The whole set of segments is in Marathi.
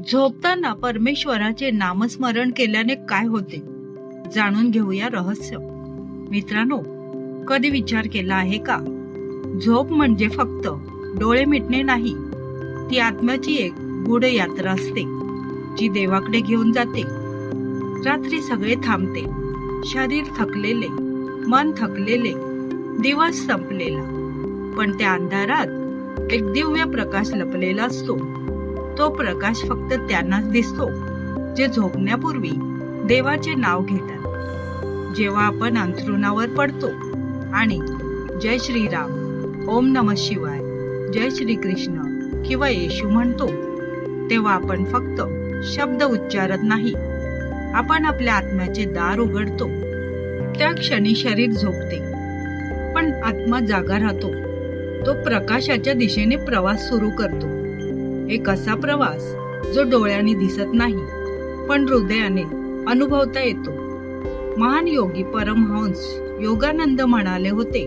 झोपताना परमेश्वराचे नामस्मरण केल्याने काय होते? जाणून घेऊया रहस्य. मित्रांनो कधी विचार केला आहे का? झोप म्हणजे फक्त डोळे मिटणे नाही ती आत्म्याची एक गूढ यात्रा असते जी देवाकडे घेऊन जाते. रात्री सगळे थांबते शरीर थकलेले मन थकलेले दिवस संपलेला. पण त्या अंधारात एक दिव्य प्रकाश लपलेला असतो. तो प्रकाश फक्त त्यांनाच दिसतो जे झोपण्यापूर्वी देवाचे नाव घेतात. जेव्हा आपण अंथरुणावर पडतो आणि जय श्रीराम ओम नम शिवाय जय श्री कृष्ण किंवा येशू म्हणतो तेव्हा आपण फक्त शब्द उच्चारत नाही. आपण आपल्या आत्म्याचे दार उघडतो. त्या क्षणी शरीर झोपते. पण आत्मा जागा राहतो. तो प्रकाशाच्या दिशेने प्रवास सुरू करतो. एक असा प्रवास जो डोळ्याने दिसत नाही पण हृदयाने अनुभवता येतो. महान योगी परमहंस योगानंद म्हणाले होते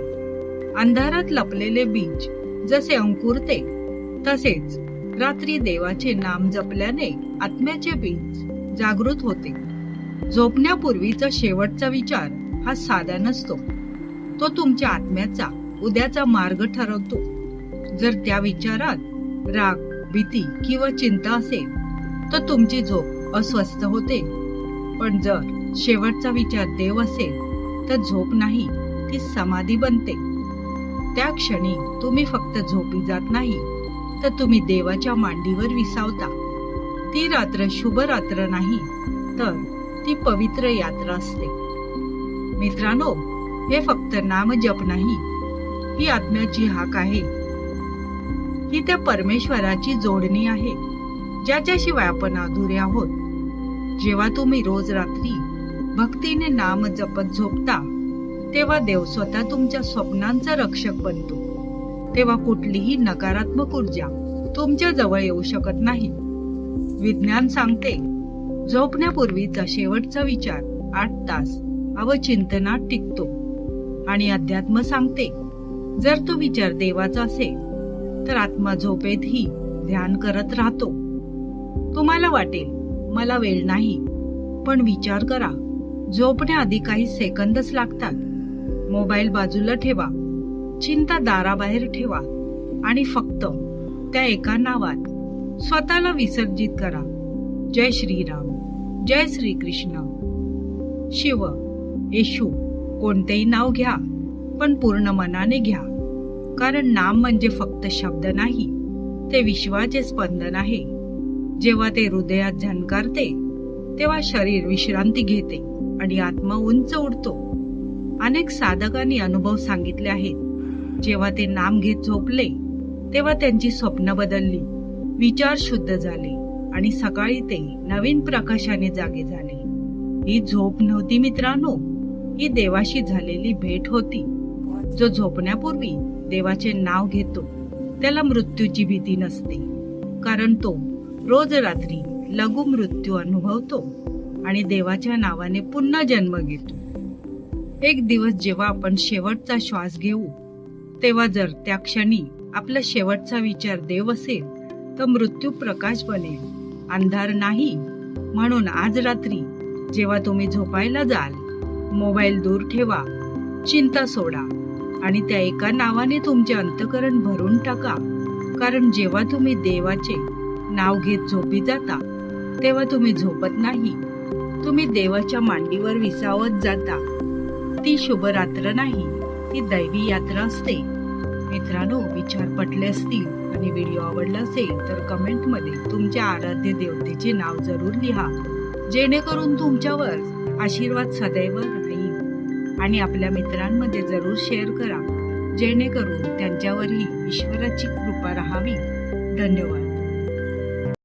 अंधारात लपलेले बीज जसे अंकुरते तसेच रात्री देवाचे नाम जपल्याने आत्म्याचे बीज जागृत होते. झोपण्यापूर्वीचा शेवटचा विचार हा साधा नसतो. तो तुमच्या आत्म्याचा उद्याचा मार्ग ठरवतो. जर त्या विचारात राग भीती किंवा चिंता असेल तर तुमची झोप अस्वस्थ होते. पण जर शेवटचा विचार देव असेल तर झोप नाही ती समाधी बनते. त्या क्षणी तुम्ही फक्त झोपी जात नाही तर तुम्ही देवाच्या मांडीवर विसावता. ती रात्र शुभ रात्र नाही तर ती पवित्र यात्रा असते. मित्रांनो हे फक्त नाम जप नाही. ही आत्म्याची हाक आहे. ही त्या परमेश्वराची जोडणी आहे ज्याच्याशिवाय आपण अधुरे आहोत. जेव्हा तुम्ही रोज रात्री भक्तीने नाम जपत झोपता तेव्हा देव स्वतः तुमच्या स्वप्नांचा रक्षक बनतो. तेव्हा कुठलीही नकारात्मक ऊर्जा तुमच्या जवळ येऊ शकत नाही. विज्ञान सांगते झोपण्यापूर्वीचा शेवटचा विचार आठ तास अवचिंतनात टिकतो. आणि अध्यात्म सांगते जर तो विचार देवाचा असेल तर आत्मा झोपेतही ध्यान करत राहतो. तुम्हाला वाटेल मला वेळ नाही पण विचार करा. झोपण्याआधी काही सेकंदच लागतात. मोबाईल बाजूला ठेवा. चिंता दाराबाहेर ठेवा. आणि फक्त त्या एका नावात स्वतःला विसर्जित करा. जय श्रीराम जय श्री कृष्ण शिव येशू कोणतेही नाव घ्या पण पूर्ण मनाने घ्या. कारण नाम म्हणजे फक्त शब्द नाही ते विश्वाचे स्पंदन आहे. जेव्हा ते हृदयात झणकारते तेव्हा शरीर विश्रांती घेते आणि आत्मा उंच उडतो. अनेक साधकांनी अनुभव सांगितले आहेत. जेव्हा ते नाम घेत झोपले तेव्हा त्यांची स्वप्न बदलली विचार शुद्ध झाले आणि सकाळी ते नवीन प्रकाशाने जागे झाले. ही झोप नव्हती मित्रांनो ही देवाशी झालेली भेट होती. जो झोपण्यापूर्वी देवाचे नाव घेतो. त्याला मृत्यूची भीती नसते. कारण तो रोज रात्री लघु मृत्यू अनुभवतो आणि देवाच्या नावाने पुन्हा जन्म घेतो. एक दिवस जेव्हा आपण शेवटचा श्वास घेऊ तेव्हा जर त्या क्षणी आपला शेवटचा विचार देव असेल तर मृत्यू प्रकाश बनेल. अंधार नाही. म्हणून आज रात्री जेव्हा तुम्ही झोपायला जाल मोबाईल दूर ठेवा चिंता सोडा. आणि त्या एका नावाने तुमचे अंतकरण भरून टाका. कारण जेव्हा तुम्ही देवाचे नाव घेत झोपी जाता तेव्हा तुम्ही झोपत नाही. तुम्ही देवाच्या मांडीवर विसावत जाता. ती शुभ रात्र नाही ती दैवी यात्रा असते. मित्रांनो विचार पटले असतील आणि व्हिडिओ आवडला असेल तर कमेंटमध्ये तुमच्या आराध्य देवतेचे नाव जरूर लिहा. जेणेकरून तुमच्यावर आशीर्वाद सदैव आणि आपल्या मित्रांमध्ये जरूर शेअर करा. जेणेकरून त्यांच्यावरही ईश्वराची कृपा राहावी. धन्यवाद.